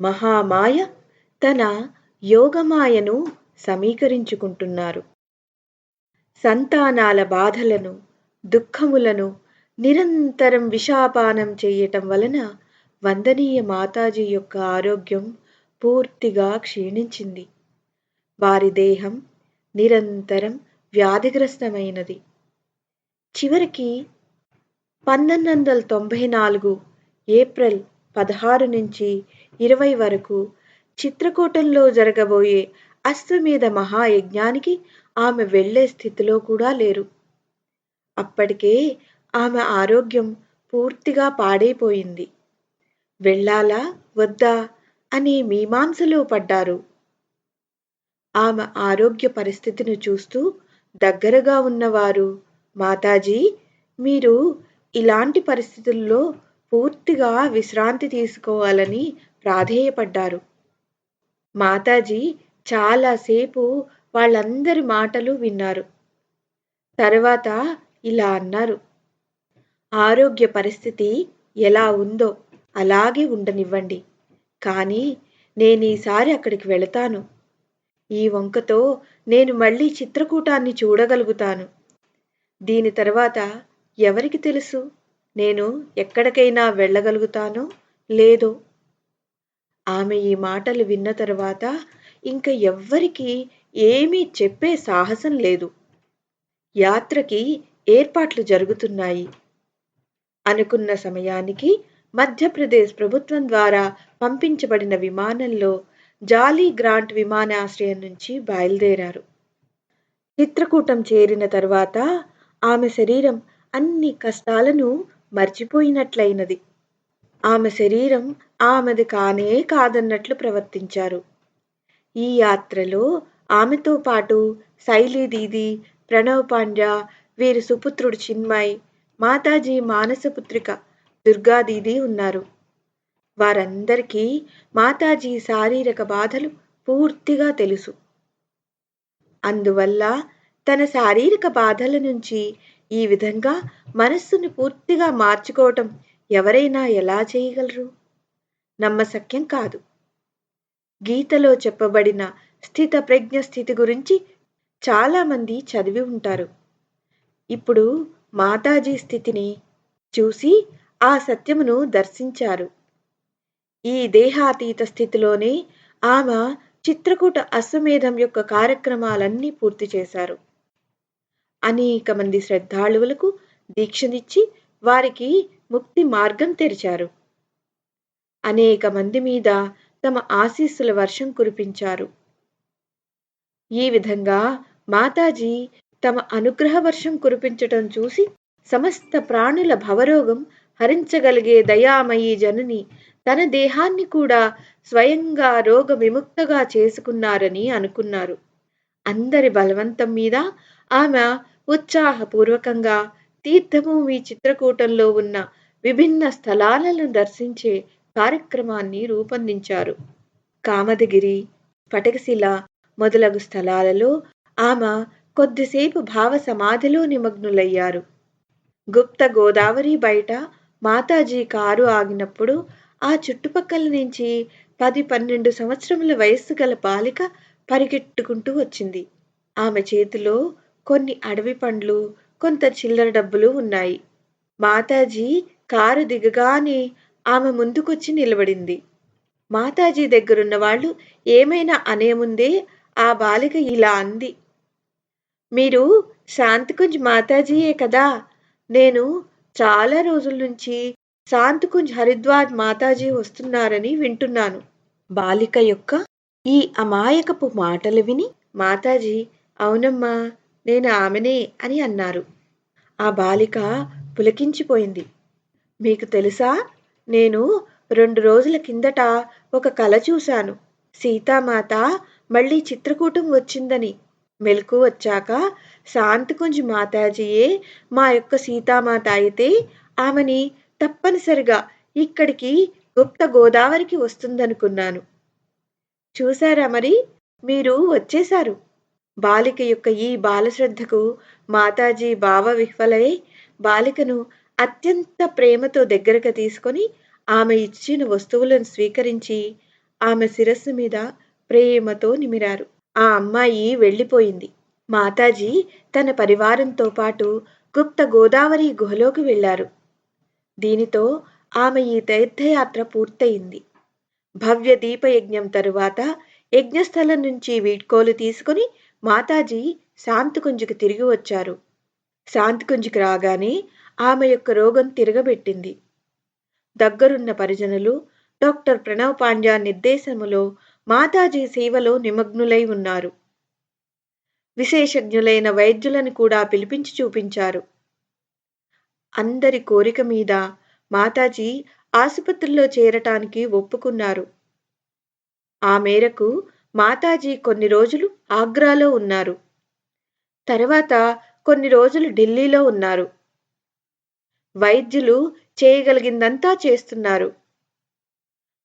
మహామాయ తన యోగమాయను సమీకరించుకుంటున్నారు. సంతానాల బాధలను దుఃఖములను నిరంతరం విషాపానం చేయటం వలన వందనీయ మాతాజీ యొక్క ఆరోగ్యం పూర్తిగా క్షీణించింది. వారి దేహం నిరంతరం వ్యాధిగ్రస్తమైనది. చివరికి పంతొమ్మిది వందల తొంభై నాలుగు ఏప్రిల్ పదహారు నుంచి ఇరవై వరకు చిత్రకూటంలో జరగబోయే అశ్వమేధ మహాయజ్ఞానికి ఆమె వెళ్ళే స్థితిలో కూడా లేరు. అప్పటికే ఆమె ఆరోగ్యం పూర్తిగా పాడైపోయింది. వెళ్ళాలా వద్దా అనే మీమాంసలో పడ్డారు. ఆమె ఆరోగ్య పరిస్థితిని చూస్తూ దగ్గరగా ఉన్నవారు మాతాజీ మీరు ఇలాంటి పరిస్థితుల్లో పూర్తిగా విశ్రాంతి తీసుకోవాలని ప్రాధేయపడ్డారు. మాతాజీ చాలాసేపు వాళ్ళందరి మాటలు విన్నారు. తర్వాత ఇలా అన్నారు. ఆరోగ్య పరిస్థితి ఎలా ఉందో అలాగే ఉండనివ్వండి. కానీ నేను ఈసారి అక్కడికి వెళతాను. ఈ వంకతో నేను మళ్ళీ చిత్రకూటాన్ని చూడగలుగుతాను. దీని తర్వాత ఎవరికి తెలుసు? నేను ఎక్కడికైనా వెళ్ళగలుగుతానో లేదో? ఆమె ఈ మాటలు విన్న తర్వాత ఇంక ఎవ్వరికీ ఏమీ చెప్పే సాహసం లేదు. యాత్రకి ఏర్పాట్లు జరుగుతున్నాయి. అనుకున్న సమయానికి మధ్యప్రదేశ్ ప్రభుత్వం ద్వారా పంపించబడిన విమానంలో జాలీ గ్రాంట్ విమానాశ్రయం నుంచి బయలుదేరారు. చిత్రకూటం చేరిన తర్వాత ఆమె శరీరం అన్ని కష్టాలను మర్చిపోయినట్లయినది. ఆమె శరీరం ఆమెది కానే కాదన్నట్లు ప్రవర్తించారు. ఈ యాత్రలో ఆమెతో పాటు శైలీ దీది ప్రణవ్ పాండ్యా వీరి సుపుత్రుడు చిన్మయ్ మాతాజీ మానసపుత్రిక దుర్గాదీది ఉన్నారు. వారందరికీ మాతాజీ శారీరక బాధలు పూర్తిగా తెలుసు. అందువల్ల తన శారీరక బాధల నుంచి ఈ విధంగా మనస్సును పూర్తిగా మార్చుకోవటం ఎవరైనా ఎలా చేయగలరు? నమ్మశక్యం కాదు. గీతలో చెప్పబడిన స్థిత ప్రజ్ఞ స్థితి గురించి చాలామంది చదివి ఉంటారు. ఇప్పుడు మాతాజీ స్థితిని చూసి ఆ సత్యమును దర్శించారు. ఈ దేహాతీత స్థితిలోనే ఆమె చిత్రకూట అశ్వమేధం యొక్క కార్యక్రమాలన్నీ పూర్తి చేశారు. అనేక మంది శ్రద్ధాళువులకు దీక్షనిచ్చి వారికి ముక్తి మార్గం తెరిచారు. అనేక మంది మీద తమ ఆశీస్సుల వర్షం కురిపించారు. ఈ విధంగా మాతాజీ తమ అనుగ్రహ వర్షం కురిపించటం చూసి సమస్త ప్రాణుల భవరోగం హరించగలిగే దయామయీ జనని తన దేహాన్ని కూడా స్వయంగా రోగ విముక్తగా చేసుకున్నారని అనుకున్నారు. అందరి బలవంతం మీద ఆమె ఉత్సాహపూర్వకంగా తీర్థభూమి చిత్రకూటంలో ఉన్న విభిన్న స్థలాలను దర్శించే కార్యక్రమాన్ని రూపొందించారు. కామదగిరి పటకశిల మొదలగు స్థలాలలో ఆమె కొద్దిసేపు భావ సమాధిలో నిమగ్నులయ్యారు. గుప్త గోదావరి బయట మాతాజీ కారు ఆగినప్పుడు ఆ చుట్టుపక్కల నుంచి పది పన్నెండు సంవత్సరముల వయస్సు గల బాలిక పరిగెట్టుకుంటూ వచ్చింది. ఆమె చేతిలో కొన్ని అడవి పండ్లు కొంత చిల్లర డబ్బులు ఉన్నాయి. మాతాజీ కారు దిగగానే ఆమె ముందుకొచ్చి నిలబడింది. మాతాజీ దగ్గరున్న వాళ్ళు ఏమైనా అనే ముందే ఆ బాలిక ఇలా అంది. మీరు శాంతికుంజ్ మాతాజీయే కదా. నేను చాలా రోజుల నుంచి శాంతికుంజ్ హరిద్వార్ మాతాజీ వస్తున్నారని వింటున్నాను. బాలిక యొక్క ఈ అమాయకపు మాటలు విని మాతాజీ అవునమ్మా నేను ఆమెనే అని అన్నారు. ఆ బాలిక పులకించిపోయింది. మీకు తెలుసా? నేను రెండు రోజుల కిందట ఒక కల చూశాను. సీతామాత మళ్ళీ చిత్రకూటం వచ్చిందని. మెలకు వచ్చాక శాంతికుంజ్ మాతాజీయే మా యొక్క సీతామాత అయితే ఆమెని తప్పనిసరిగా ఇక్కడికి గుప్త గోదావరికి వస్తుందనుకున్నాను. చూశారా మరి? మీరు వచ్చేశారు. బాలిక యొక్క ఈ బాలశ్రద్ధకు మాతాజీ భావ విహ్వలై బాలికను అత్యంత ప్రేమతో దగ్గరకు తీసుకొని ఆమె ఇచ్చిన వస్తువులను స్వీకరించి ఆమె శిరస్సు మీద ప్రేమతో నిమిరారు. ఆ అమ్మాయి వెళ్ళిపోయింది. మాతాజీ తన పరివారంతో పాటు గుప్త గోదావరి గుహలోకి వెళ్ళారు దీనితో ఆమె ఈ తీర్థయాత్ర పూర్తయింది. భవ్య దీపయజ్ఞం తరువాత యజ్ఞస్థలం నుంచి వీడ్కోలు తీసుకుని మాతాజీ శాంతికుంజుకు తిరిగి వచ్చారు. శాంతికుంజుకు రాగానే ఆమె యొక్క రోగం తిరగబెట్టింది. దగ్గరున్న పరిజనులు డాక్టర్ ప్రణవ్ పాండ్యా నిర్దేశములో మాతాజీ సేవలో నిమగ్నులై ఉన్నారు. విశేషజ్ఞులైన వైద్యులను కూడా పిలిపించి చూపించారు. అందరి కోరిక మీద మాతాజీ ఆసుపత్రిలో చేరటానికి ఒప్పుకున్నారు. ఆ మేరకు మాతాజీ కొన్ని రోజులు ఆగ్రాలో ఉన్నారు. తర్వాత కొన్ని రోజులు ఢిల్లీలో ఉన్నారు. వైద్యులు చేయగలిగిందంతా చేస్తున్నారు.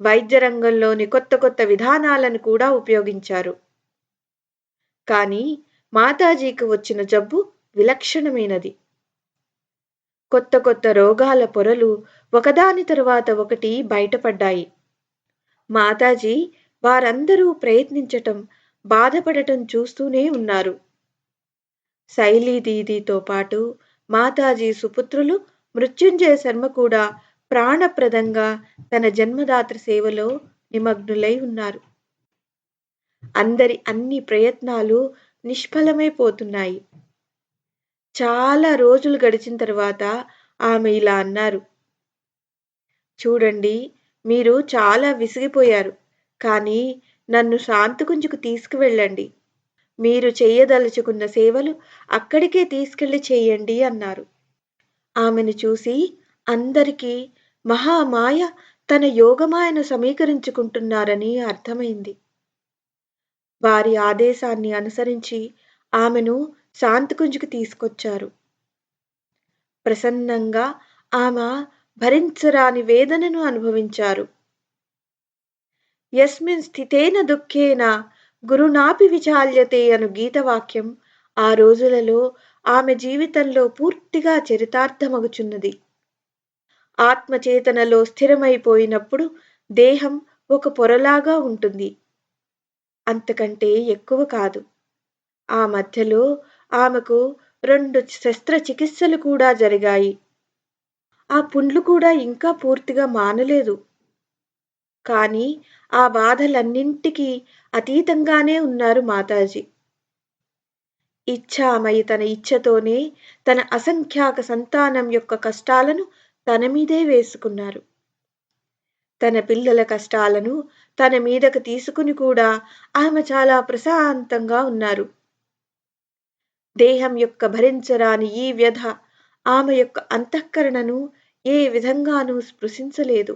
వైద్య రంగంలోని కొత్త కొత్త విధానాలను కూడా ఉపయోగించారు. కానీ మాతాజీకి వచ్చిన జబ్బు విలక్షణమైనది. కొత్త కొత్త రోగాల పొరలు ఒకదాని తరువాత ఒకటి బయటపడ్డాయి. మాతాజీ వారందరూ ప్రయత్నించటం బాధపడటం చూస్తూనే ఉన్నారు. శైలీ దీదీతో పాటు మాతాజీ సుపుత్రులు మృత్యుంజయ శర్మ కూడా ప్రాణప్రదంగా తన జన్మదాత్ర సేవలో నిమగ్నులై ఉన్నారు. అందరి అన్ని ప్రయత్నాలు నిష్ఫలమైపోతున్నాయి చాలా రోజులు గడిచిన తర్వాత ఆమె ఇలా అన్నారు. చూడండి మీరు చాలా విసిగిపోయారు కానీ నన్ను శాంతికుంజుకు తీసుకువెళ్ళండి. మీరు చేయదలుచుకున్న సేవలు అక్కడికే తీసుకెళ్ళి చేయండి అన్నారు. ఆమెను చూసి అందరికీ మహామాయ తన యోగమాయను సమీకరించుకుంటున్నారని అర్థమైంది. వారి ఆదేశాన్ని అనుసరించి ఆమెను శాంతికుంజుకు తీసుకొచ్చారు. ప్రసన్నంగా ఆమె భరించరాని వేదనను అనుభవించారు. యస్మిన్ స్థితేన దుఃఖేన గురునాపి విచాల్యతే అను గీతవాక్యం ఆ రోజులలో ఆమె జీవితంలో పూర్తిగా చరితార్థమగుచున్నది. ఆత్మచేతనలో స్థిరమైపోయినప్పుడు దేహం ఒక పొరలాగా ఉంటుంది. అంతకంటే ఎక్కువ కాదు. ఆ మధ్యలో ఆమెకు రెండు శస్త్రచికిత్సలు కూడా జరిగాయి. ఆ పుండ్లు కూడా ఇంకా పూర్తిగా మానలేదు. కానీ ఆ బాధలన్నింటికీ అతీతంగానే ఉన్నారు మాతాజీ. ఇచ్ఛామయి తన ఇచ్ఛతోనే తన అసంఖ్యాక సంతానం యొక్క కష్టాలను తన మీదే వేసుకున్నారు. తన పిల్లల కష్టాలను తన మీదకు తీసుకుని కూడా ఆమె చాలా ప్రశాంతంగా ఉన్నారు. దేహం యొక్క భరించరాని ఈ వ్యధ ఆమె యొక్క అంతఃకరణను ఏ విధంగానూ స్పృశించలేదు.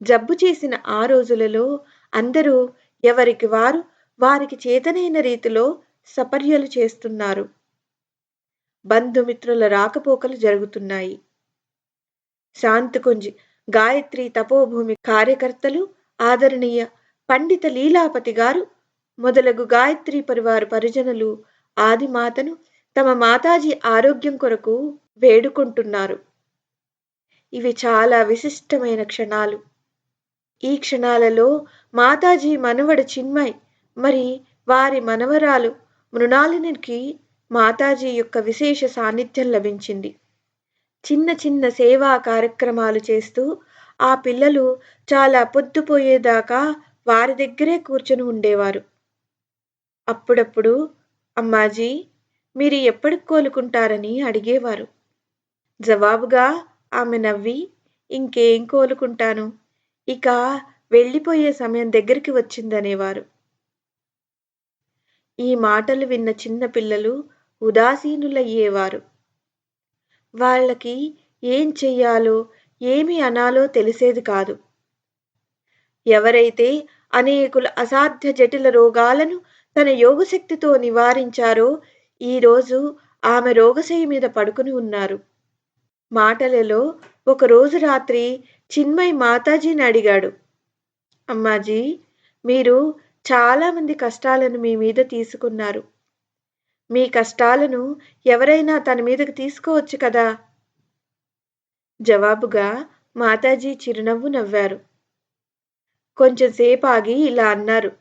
జబ్బు చేసిన ఆ రోజులలో అందరూ ఎవరికి వారు వారికి చేతనైన రీతిలో సపర్యలు చేస్తున్నారు. బంధుమిత్రుల రాకపోకలు జరుగుతున్నాయి. శాంతికుంజి గాయత్రి తపోభూమి కార్యకర్తలు ఆదరణీయ పండిత లీలాపతి గారు మొదలగు గాయత్రి పరివారు పరిజనులు ఆదిమాతను తమ మాతాజీ ఆరోగ్యం కొరకు వేడుకుంటున్నారు. ఇవి చాలా విశిష్టమైన క్షణాలు. ఈ క్షణాలలో మాతాజీ మనవడు చిన్మయ్ మరి వారి మనవరాలు మృణాలినికి మాతాజీ యొక్క విశేష సాన్నిధ్యం లభించింది. చిన్న చిన్న సేవా కార్యక్రమాలు చేస్తూ ఆ పిల్లలు చాలా పొద్దుపోయేదాకా వారి దగ్గరే కూర్చొని ఉండేవారు. అప్పుడప్పుడు అమ్మాజీ మీరు ఎప్పటికి కోలుకుంటారని అడిగేవారు. జవాబుగా ఆమె నవ్వి ఇంకేం కోలుకుంటాను? ఇక వెళ్ళిపోయే సమయం దగ్గరికి వచ్చిందనేవారు. ఈ మాటలు విన్న చిన్న పిల్లలు ఉదాసీనులయ్యేవారు. వాళ్ళకి ఏం చెయ్యాలో ఏమి అనాలో తెలిసేది కాదు. ఎవరైతే అనేకుల అసాధ్య జటిల రోగాలను తన యోగశక్తితో నివారించారో ఈరోజు ఆమె రోగశయ్య మీద పడుకుని ఉన్నారు. మాటలలో ఒక రోజు రాత్రి చిన్మయ్ మాతాజీని అడిగాడు అమ్మాజీ మీరు చాలామంది కష్టాలను మీ మీద తీసుకున్నారు. మీ కష్టాలను ఎవరైనా తన మీదకి తీసుకోవచ్చు కదా? జవాబుగా మాతాజీ చిరునవ్వు నవ్వారు. కొంచెం ఆగి ఇలా అన్నారు.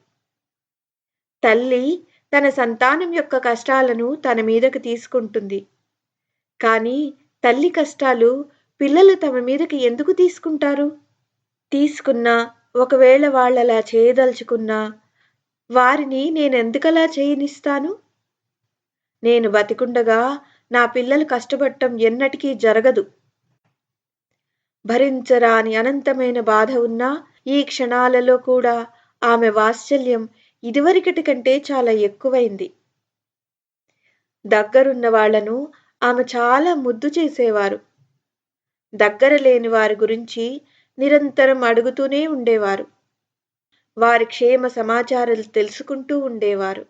తల్లి తన సంతానం యొక్క కష్టాలను తన మీదకు తీసుకుంటుంది. కానీ తల్లి కష్టాలు పిల్లలు తమ మీదకి ఎందుకు తీసుకుంటారు? తీసుకున్నా ఒకవేళ వాళ్ళలా చేయదలుచుకున్నా వారిని నేనెందుకలా చేయనిస్తాను? నేను బతికుండగా నా పిల్లలు కష్టపడటం ఎన్నటికీ జరగదు. భరించరాని అనంతమైన బాధ ఉన్నా ఈ క్షణాలలో కూడా ఆమె వాత్సల్యం ఇదివరకటి కంటే చాలా ఎక్కువైంది. దగ్గరున్న వాళ్ళను ఆమె చాలా ముద్దు చేసేవారు. దగ్గర లేని వారి గురించి నిరంతరం అడుగుతూనే ఉండేవారు. వారి క్షేమ సమాచారాలు తెలుసుకుంటూ ఉండేవారు.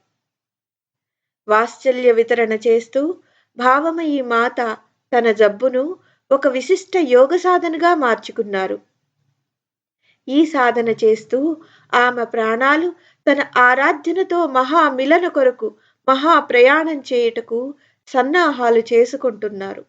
వాత్సల్య వితరణ చేస్తూ భావమయి మాత తన జబ్బును ఒక విశిష్ట యోగ సాధనగా మార్చుకున్నారు. ఈ సాధన చేస్తూ ఆమె ప్రాణాలు తన ఆరాధ్యనతో మహామిలన కొరకు మహా ప్రయాణం చేయుటకు సన్నాహాలు చేసుకుంటున్నారు.